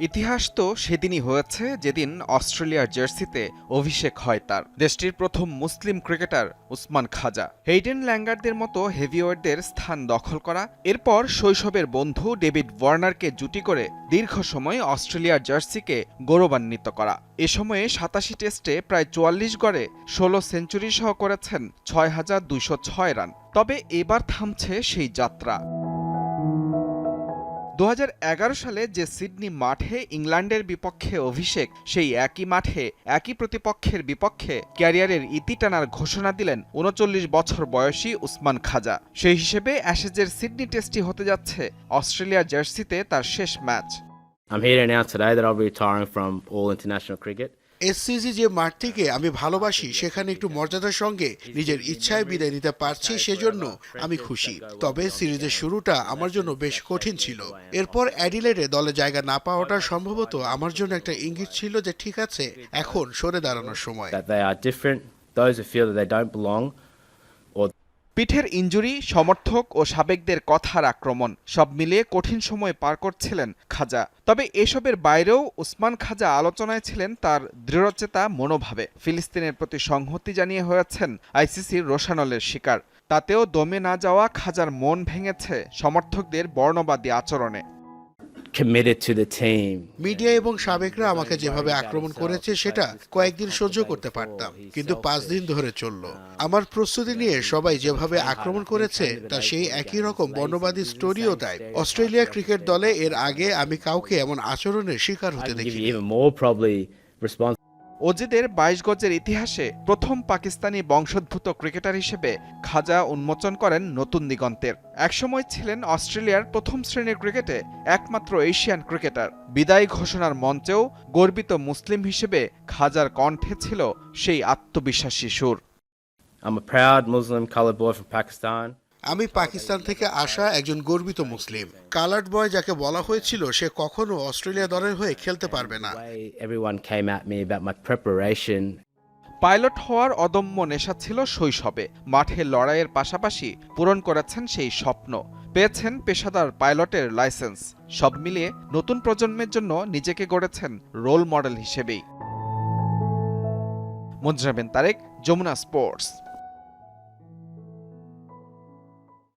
ইতিহাস তো সেদিনই হয়েছে যেদিন অস্ট্রেলিয়ার জার্সিতে অভিষেক হয় তার। দেশটির প্রথম মুসলিম ক্রিকেটার উসমান খাজা। হেইডেন ল্যাঙ্গারদের মতো হেভিওয়েটদের স্থান দখল করা, এরপর শৈশবের বন্ধু ডেভিড ওয়ার্নারকে জুটি করে দীর্ঘ সময় অস্ট্রেলিয়ার জার্সিকে গৌরবান্বিত করা। এ সময়ে সাতাশি টেস্টে প্রায় চুয়াল্লিশ গড়ে ষোলো সেঞ্চুরি সহ করেছেন ছয় হাজার দুইশো ছয় রান। তবে এবার থামছে সেই যাত্রা। দু হাজার এগারো সালে যে সিডনি মাঠে ইংল্যান্ডের বিপক্ষে অভিষেক, সেই একই মাঠে একই প্রতিপক্ষের বিপক্ষে ক্যারিয়ারের ইতি টানার ঘোষণা দিলেন উনচল্লিশ বছর বয়সী উসমান খাজা। সেই হিসেবে অ্যাশেজের সিডনি টেস্টটি হতে যাচ্ছে অস্ট্রেলিয়া জার্সিতে তার শেষ match. I'm here announce today that I'll be retiring from all international cricket. SCG যে মাঠটিকে আমি ভালোবাসি, সেখানে একটু মর্যাদার সঙ্গে নিজের ইচ্ছায় বিদায় নিতে পারছি, সেজন্য আমি খুশি। তবে সিরিজের শুরুটা আমার জন্য বেশ কঠিন ছিল। এরপর অ্যাডিলেডে দলে জায়গা না পাওয়াটা সম্ভবত আমার জন্য একটা ইঙ্গিত ছিল যে, ঠিক আছে, এখন সরে দাঁড়ানোর সময়। পিঠের ইঞ্জুরি, সমর্থক ও সাবেকদের কথার আক্রমণ, সব মিলিয়ে কঠিন সময় পার করছিলেন খাজা। তবে এসবের বাইরেও উসমান খাজা আলোচনায় ছিলেন তার দৃঢ়চেতা মনোভাবে। ফিলিস্তিনের প্রতি সংহতি জানিয়ে হয়েছেন আইসিসির রোশানলের শিকার। তাতেও দমে না যাওয়া খাজার মন ভেঙেছে সমর্থকদের বর্ণবাদী আচরণে। মিডিয়া এবং সাবেকরা আমাকে যেভাবে আক্রমণ করেছে সেটা কয়েকদিন সহ্য করতে পারতাম কিন্তু পাঁচ দিন ধরে চলল। আমার প্রস্তুতি নিয়ে সবাই যেভাবে আক্রমণ করেছে তা সেই একই রকম বর্ণবাদী স্টোরিও দেয়। অস্ট্রেলিয়া ক্রিকেট দলে এর আগে আমি কাউকে এমন আচরণের শিকার হতে দেখি অজিদের বাইশ গজের ইতিহাসে প্রথম পাকিস্তানি বংশোদ্ভূত ক্রিকেটার হিসেবে খাজা উন্মোচন করেন নতুন দিগন্তের। একসময় ছিলেন অস্ট্রেলিয়ার প্রথম শ্রেণির ক্রিকেটে একমাত্র এশিয়ান ক্রিকেটার। বিদায় ঘোষণার মঞ্চেও গর্বিত মুসলিম হিসেবে খাজার কণ্ঠে ছিল সেই আত্মবিশ্বাসী সুর। I'm a proud Muslim colored boy from Pakistan. আমি পাকিস্তান থেকে আসা একজন গর্বিত মুসলিম। কালার্ড বয় যাকে বলা হয়েছিল সে কখনো অস্ট্রেলিয়া দলের হয়ে খেলতে পারবে না। পাইলট হওয়ার অদম্য নেশা ছিল শৈশবে। মাঠে লড়াইয়ের পাশাপাশি পূরণ করেছেন সেই স্বপ্ন। পেয়েছেন পেশাদার পাইলটের লাইসেন্স। সব মিলিয়ে নতুন প্রজন্মের জন্য নিজেকে গড়েছেন রোল মডেল হিসেবেই। মুজরাবেন তারেক যমুনা স্পোর্টস।